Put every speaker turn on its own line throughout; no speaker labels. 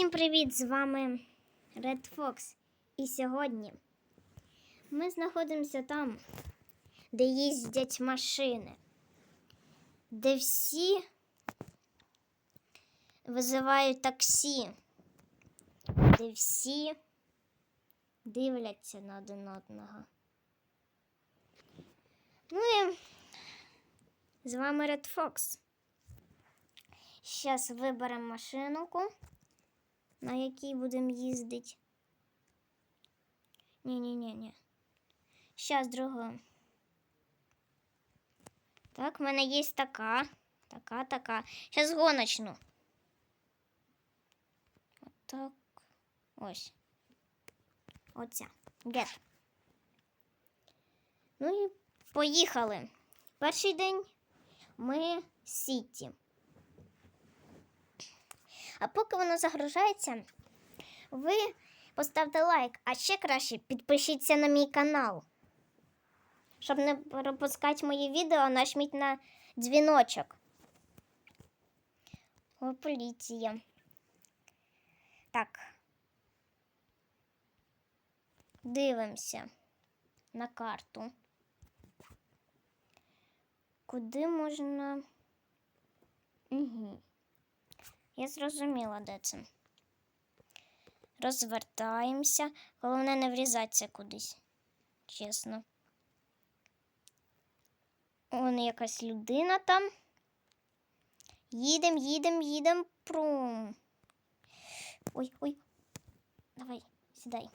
Всім привіт! З вами Red Fox. І сьогодні ми знаходимося там, де їздять машини, де всі визивають таксі, де всі дивляться на один одного. Ну і з вами Red Fox. Зараз виберемо машинку, на якій будемо їздити. Ні-ні-ні-ні. Зараз другу. Так, в мене є така, така, така. Зараз гоночну. Отак. Ось. Оця. Get. Ну і поїхали. Перший день ми Сіті. А поки воно загружається, ви поставте лайк, а ще краще підпишіться на мій канал. Щоб не пропускати мої відео, нажміть на дзвіночок. О, поліція. Так. Дивимося на карту. Куди можна. Угу. Я зрозуміла, де це. Розвертаємося. Головне не врізатися кудись. Чесно. Вон якась людина там. Їдем, їдем, їдем прум. Ой, ой. Давай, сідай.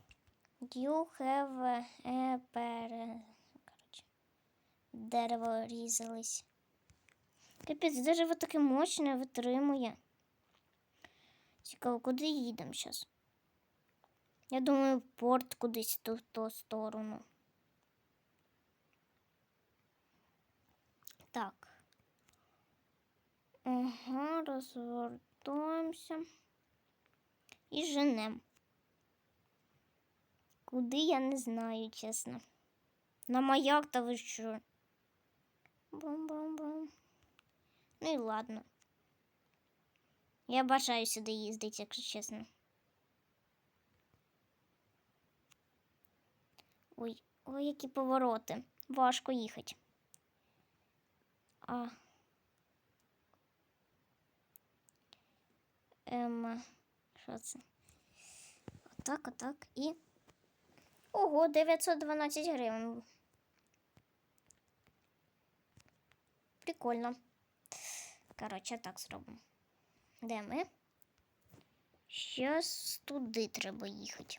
You have a per... Дерево різались. Капець, дерево таке мощне витримує. Цікаво, куди їдемо зараз? Я думаю, порт кудись в ту сторону. Так. Ага, розвертаємося. І женем. Куди я не знаю, чесно. На маяк та ви що? Бум-бум-бум. Ну і ладно. Я бажаю сюди їздити, якщо чесно. Ой, ой, які повороти. Важко їхати. А. Ем, що це? Отак, отак і. Ого, 912 гривень. Прикольно. Коротше, так зробимо. Де ми? Щас туди треба їхати.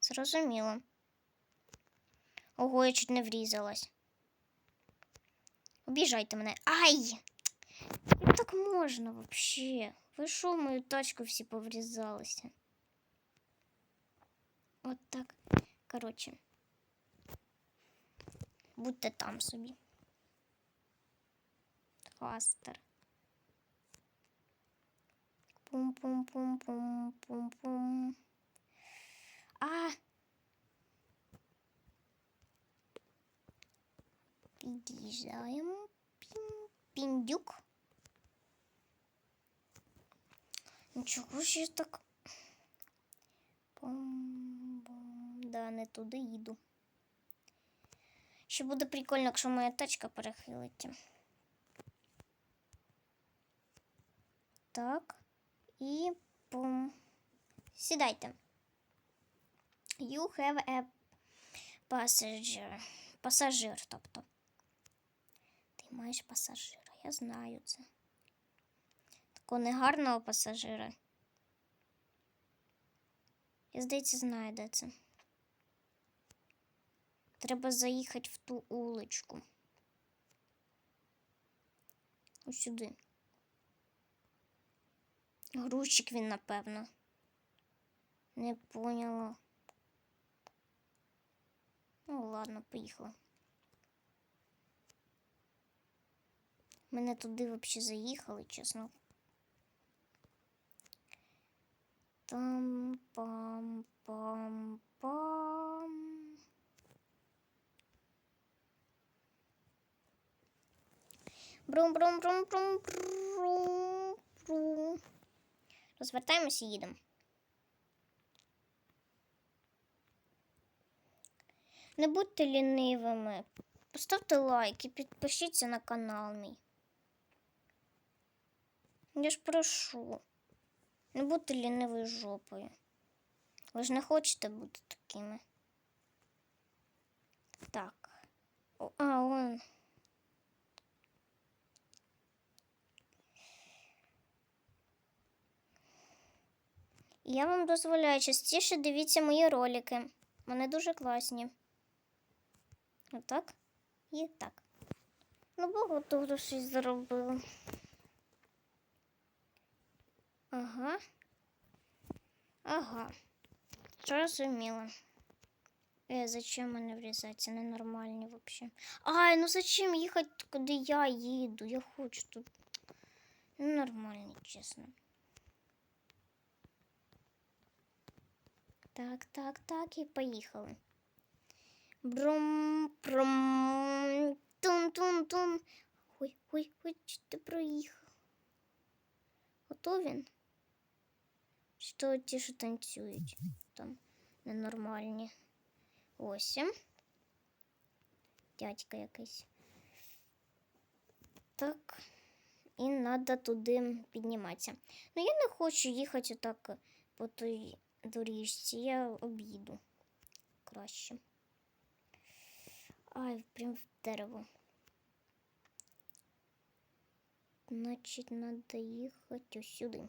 Зрозуміло. Ого, я чуть не врізалась. Обіжайте мене. Ай! Як так можна вообще? Ви що в мою тачку всі поврізалися? От так. Коротше. Будьте там собі. Фастер. Пум-пум-пум-пум-пум-пум. А. Під'їжджаємо. Пін- Піндюк. Нічого ж я так. Пум-бум. Да, не туди їду. Ще буде прикольно, якщо моя тачка перехилиться. Так. І пум. Сідайте. You have a passenger. Пасажир, тобто. Ти маєш пасажира, я знаю це. Такого негарного пасажира. Я, здається, знаю, де це. Треба заїхати в ту уличку. Ось сюди. Грузчик він, напевно. Не поняла. Ну, ладно, поїхала. Мене туди взагалі заїхали, чесно. Там пам пам пам. Брум Розвертаємося і їдемо. Не будьте лінивими. Поставте лайк і підпишіться на канал мій. Я ж прошу. Не будьте лінивою жопою. Ви ж не хочете бути такими. Так. А, он. Я вам дозволяю частіше дивіться мої ролики. Вони дуже класні. Отак і так. Ну, багато щось зробили. Ага. Ага. Зрозуміло. Е, зачем мене врізати? Це ненормальні взагалі. Ай, ну зачем їхати, куди я їду? Я хочу тут. Ненормальні, чесно. Так, так, так, і поїхали. Брум, брум, тун, тун, тун. Ой, ой, ой, чи ти проїхав? Ото він? Чи то ті, що танцюють там ненормальні. Ось. Дядька якийсь. Так. І треба туди підніматися. Ну, я не хочу їхати так по той доріжці. Я об'їду краще. Ай, прям в дерево. Значить, треба їхати сюди.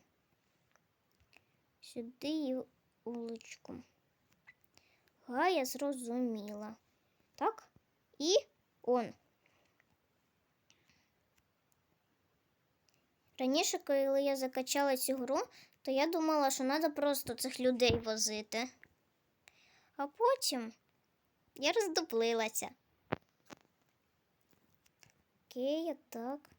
Сюди і уличку. Га, я зрозуміла. Так? І он. Раніше, коли я закачала цю гру, то я думала, що треба просто цих людей возити. А потім я роздоплилася. Окей, так.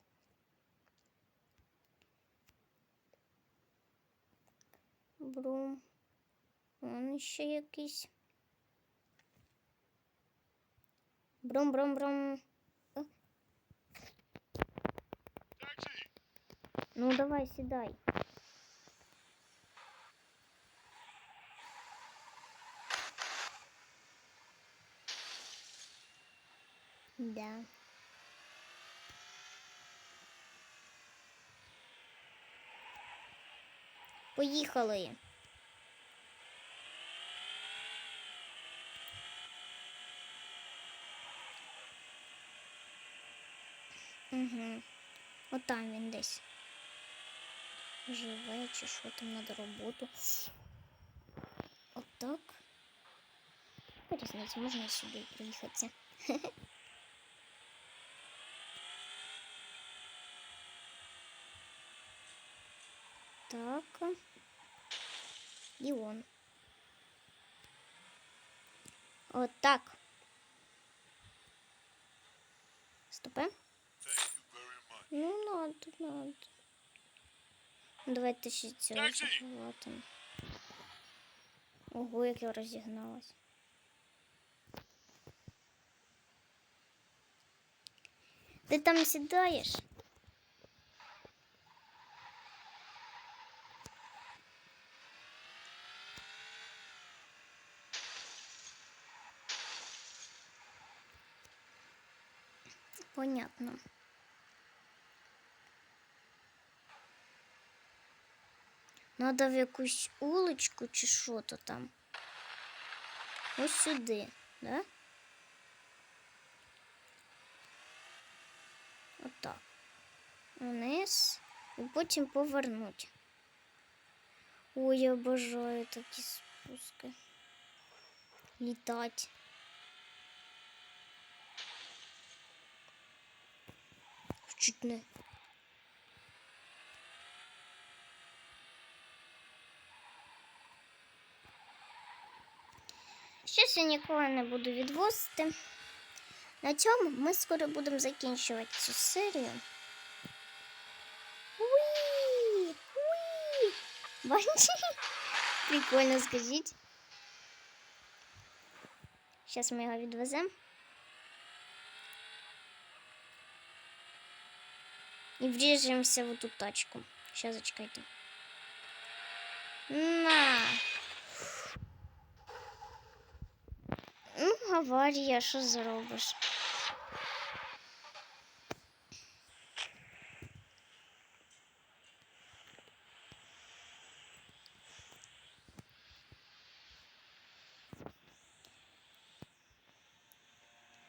Брум. Он ще якийсь. Брум-брум-брум. Ну, давай, сідай. Да. Поїхали. Угу. Отам він десь. Живе, чи що там надо роботу. Отак. Різниця, можна сюди приїхати. Так. І он. От так. Стопе. Ну, надо, надо. Давайте ще цього
Таксі!
заховати. Ого, як я розігналась. Ти там сідаєш? Понятно. Надо в якусь уличку чи що то там. Ось сюди, да? Отак. Вниз і потім повернуть. Ой, я обожаю такі спуски. Літать. Чуть не. Щось я ніколи не буду відвозити. На цьому ми скоро будемо закінчувати цю серію. Уї! Уї! Бачите? Прикольно, скажіть. Зараз ми його відвеземо. І вріжемося в ту тачку. Сейчас зачекайте. На. Ну, аварія, що зробиш?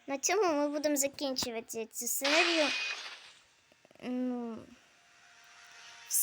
На цьому ми будемо закінчувати цю серію. Ну,